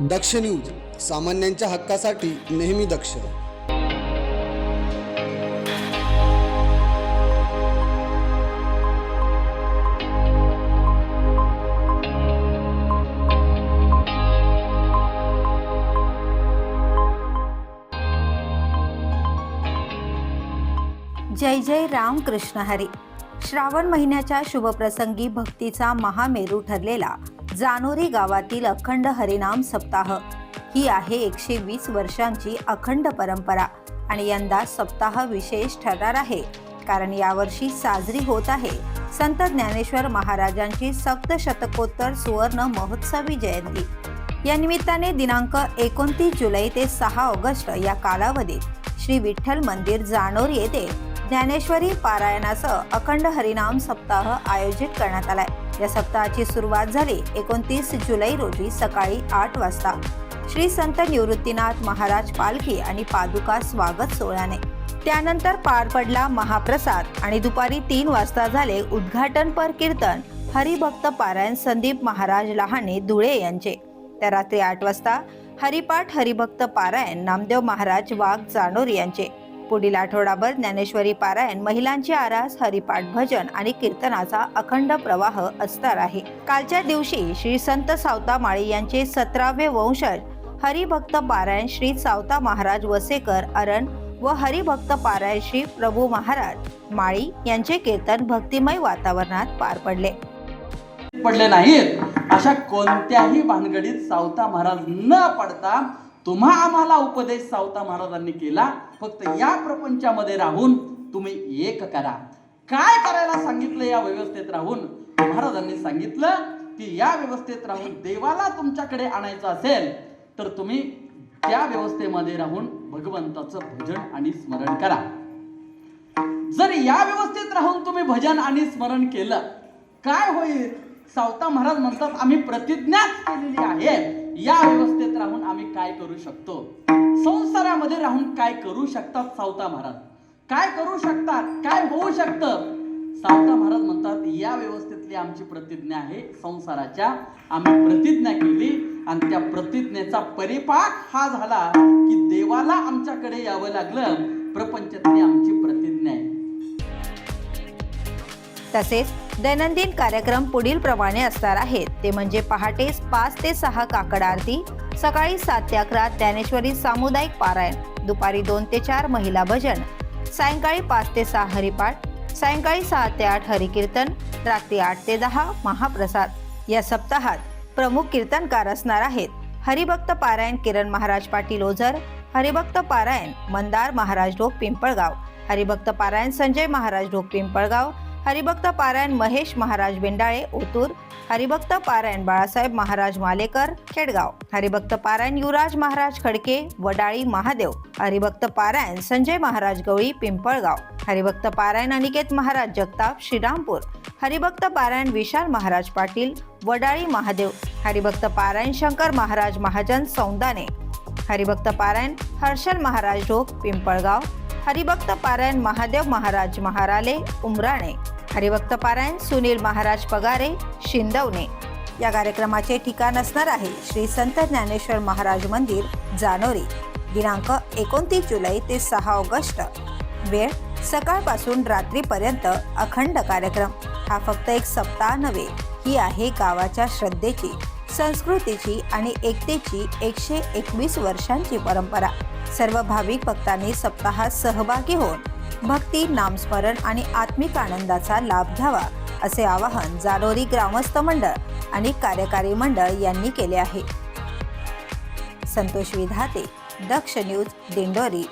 दक्ष news सामान्यांच्या हक्कासाठी नेहमी दक्ष. जय जय राम कृष्ण हरी. श्रावण महिन्याच्या शुभप्रसंगी भक्तीचा महामेरू ठरलेला जानोरी गावातील अखंड हरिनाम सप्ताह. ही आहे एकशे वीस वर्षांची अखंड परंपरा आणि यंदा सप्ताह विशेष ठरणार आहे. कारण यावर्षी साजरी होत आहे. संत ज्ञानेश्वर महाराजांची सप्तशतकोत्तर सुवर्ण महोत्सवी जयंती. या निमित्ताने दिनांक एकोणतीस जुलै ते सहा ऑगस्ट या कालावधीत श्री विठ्ठल मंदिर जानोर येथे ज्ञानेश्वरी पारायणासह अखंड हरिनाम सप्ताह आयोजित करण्यात आलाय. या सप्ताहाची सुरुवात झाली एकोणतीस जुलै रोजी सकाळी आठ वाजता. श्री संत निवृत्तीनाथ महाराज पालखी आणि पादुका स्वागत सोहळ्याने. त्यानंतर पार पडला महाप्रसाद आणि दुपारी तीन वाजता झाले उद्घाटनपर कीर्तन. हरिभक्त पारायण संदीप महाराज लहाने धुळे यांचे. त्या रात्री आठ वाजता हरिपाठ हरिभक्त पारायण नामदेव महाराज वाघ जानोर यांचे. पुढील आठवडाभर ज्ञानेश्वरी पारायण महिलांची आरास हरिपाठ भजन आणि कीर्तनाचा अखंड प्रवाह असणार आहे. कालच्या दिवशी श्री संत सावता माळी यांचे सतरावे वंशज हरिभक्त पारायण श्री सावता महाराज वसेकर अरण व हरिभक्त पारायण श्री प्रभू महाराज माळी यांचे कीर्तन भक्तिमय वातावरणात पार पडले. पडले नाहीत. अशा कोणत्याही भानगडीत सावता महाराज न पडता तुम्हा आम्हाला उपदेश सावता महाराजांनी केला. फक्त या प्रपंचामध्ये राहून तुम्ही एक करा. काय करायला सांगितलं या व्यवस्थेत राहून? महाराजांनी सांगितलं की या व्यवस्थेत राहून देवाला तुमच्याकडे आणायचं असेल तर तुम्ही त्या व्यवस्थेमध्ये राहून भगवंताचं भजन आणि स्मरण करा. जर या व्यवस्थेत राहून तुम्ही भजन आणि स्मरण केलं काय होईल? सावता महाराज म्हणतात आम्ही प्रतिज्ञाच केलेली आहे. या व्यवस्थेत राहून आम्ही काय करू शकतो? संसारामध्ये राहून काय करू शकतात सावता महाराज? काय करू शकतात? काय होऊ शकतं? सावता महाराज म्हणतात या व्यवस्थेतली आमची प्रतिज्ञा आहे संसाराच्या आम्ही प्रतिज्ञा केली आणि त्या प्रतिज्ञेचा परिपाक हा झाला की देवाला आमच्याकडे यावं लागलं. प्रपंचातली आमची प्रतिज्ञा आहे. तसेच दैनंदिन कार्यक्रम पुढील प्रमाणे असणार आहेत. ते म्हणजे पहाटे पाच ते सहा काकड आरती सकाळी सात ते अकरा ज्ञानेश्वरी सामुदायिक पारायण दुपारी दोन ते चार महिला भजन सायंकाळी पाच ते सहा हरिपाठ सायंकाळी सहा ते आठ हरिकीर्तन रात्री आठ ते दहा महाप्रसाद. या सप्ताहात प्रमुख कीर्तनकार असणार आहेत. हरिभक्त पारायण किरण महाराज पाटील ओझर हरिभक्त पारायण मंदार महाराज ढोक पिंपळगाव हरिभक्त पारायण संजय महाराज ढोक पिंपळगाव हरिभक्त पारायण महेश महाराज बेंडाळे ओतूर. हरिभक्त पारायण बाळासाहेब महाराज मालेकर खेडगाव. हरिभक्त पारायण युवराज महाराज खडके वडाळी महादेव. हरिभक्त पारायण संजय महाराज गवळी पिंपळगाव. हरिभक्त पारायण अनिकेत महाराज जगताप श्रीरामपूर. हरिभक्त पारायण विशाल महाराज पाटील वडाळी महादेव. हरिभक्त पारायण शंकर महाराज महाजन सौंदाने. हरिभक्त पारायण हर्षल महाराज ढोक पिंपळगाव. हरिभक्त पारायण महादेव महाराज महाराले उमराणे. हरिभक्त पारायण सुनील महाराज पगारे शिंदवणे. या कार्यक्रमाचे ठिकाण असणार आहे श्री संत ज्ञानेश्वर महाराज मंदिर जानोरी. दिनांक एकोणतीस जुलै ते सहा ऑगस्ट. वेळ सकाळपासून रात्रीपर्यंत अखंड कार्यक्रम. हा फक्त एक सप्ताह नव्हे ही आहे गावाच्या श्रद्धेची संस्कृतीची आणि एकतेची एकशे एकवीस वर्षांची परंपरा. सर्व भाविक भक्तांनी सप्ताहात सहभागी होऊन भक्ती नामस्मरण आणि आत्मिक आनंदाचा लाभ घ्यावा असे आवाहन जालोरी ग्रामस्थ मंडळ आणि कार्यकारी मंडळ यांनी केले आहे. संतोष विधाते दक्ष न्यूज दिंडोरी.